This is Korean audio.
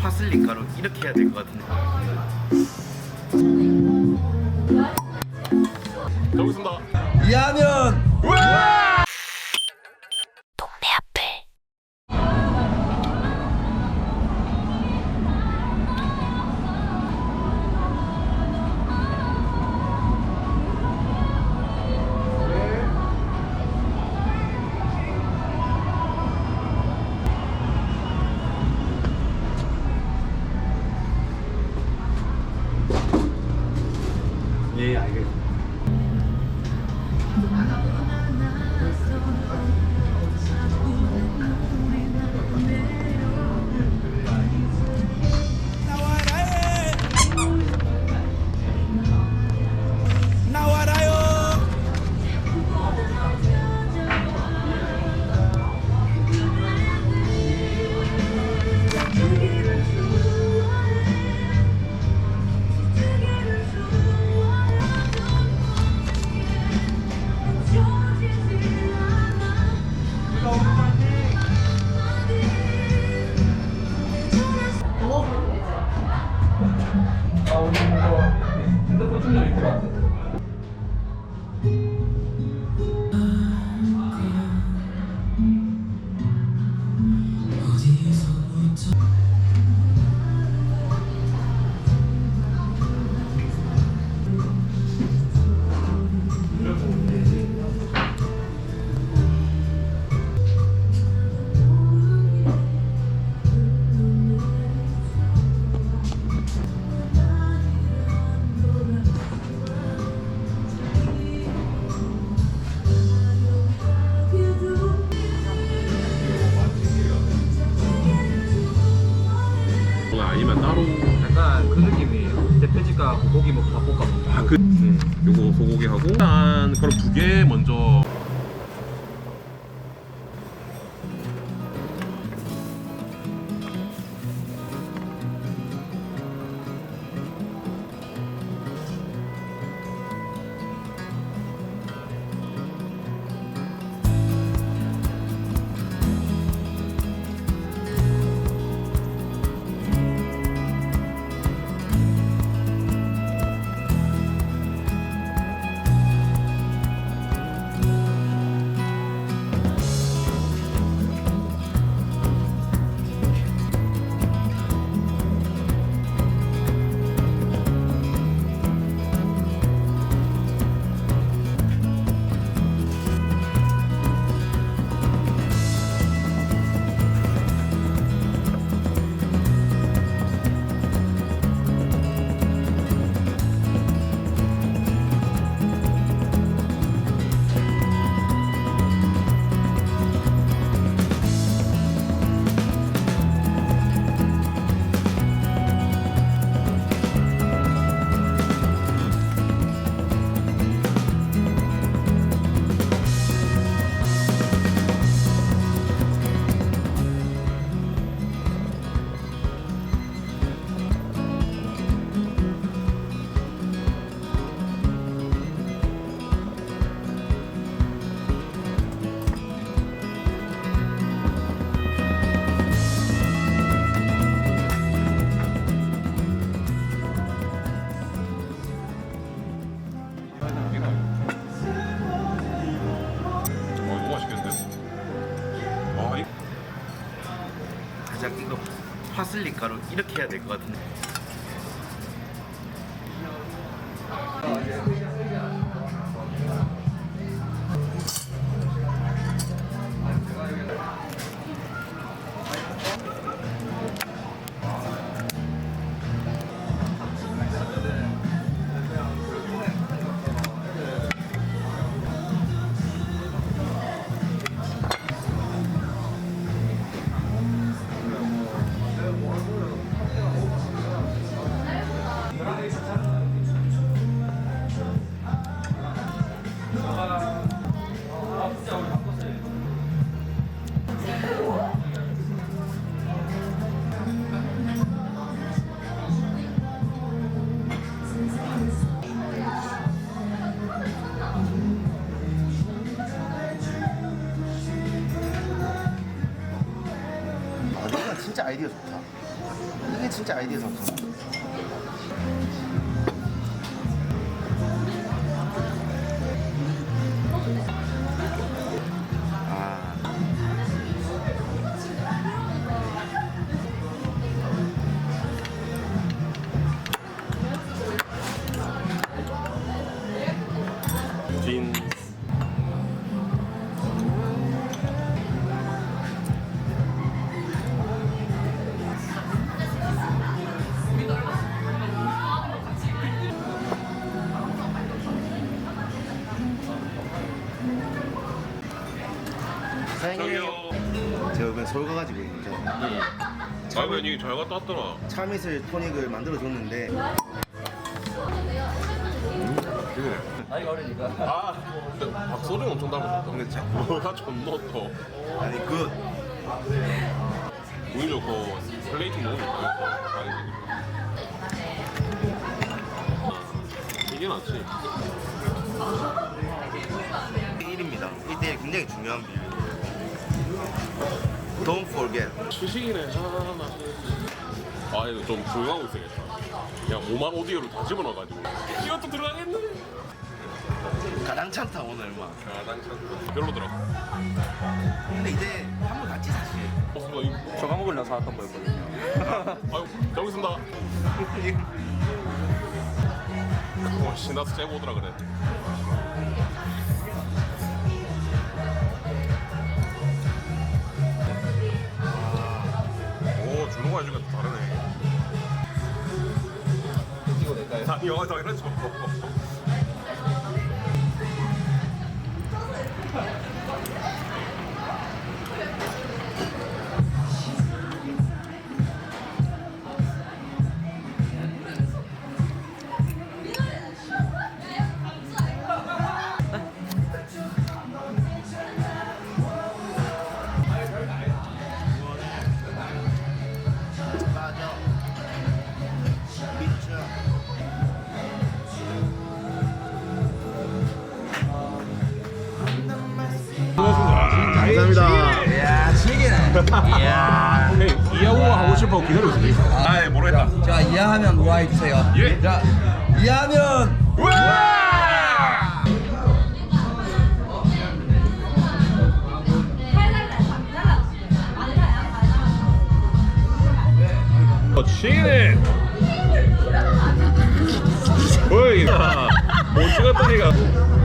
파슬리 가루 이렇게 해야 될 것 같은데. 잘 먹겠습니다. 이하면 예, 알 따로 약간 그 느낌이에요. 대패지가 고기 먹고 밥볶아 먹고. 아 그 음, 요거 소고기 하고 일단 그럼 두 개 먼저 파슬리 가루 이렇게 해야 될 것 같은데. 진짜 아이디어 좋다. 이게 진짜 아이디어 상품. 저기요. 제가 이번에 서울 가가지고 이제 아이고 이잘 갔다 왔더라. 참이슬 토닉을 만들어 줬는데 그래. 나이가 어리니까. 아, 근데 박소리는 엄청 닮았다. 근데 참 뭐가 존나 더. 아니 그 오히려 그 플레이팅 너무 좋다. 이게 낫지. 1입니다. 1대1 굉장히 중요한 비율. Don't forget. 주식이네. 하나. 아, 이거 좀 조용하고 있어야겠다. 야, 5만 오디오를 다 집어넣어가지고. 이것도 들어가겠네. 가장 찬타 오늘 막. 아, 난 참. 별로더라고. 근데 이제 한 번 갔지 사실. 어, 나 이거. 저거 먹으려고 사왔던 거였거든요. 아유, 잘 먹겠습니다. 와, 신나서 째고 오더라 그래. 가 해주니까 또 다르네. 이거 낼까요? 다, 영화 당연하죠. 감사합니다. 이야 지기네 이야 이야호 하고 싶어 기다리고 있어. 아, 예, 모르겠다. 자 이하하면 우와 해주세요 예. 자 이하면 어, 치네. 어이, 못 찍었다니까.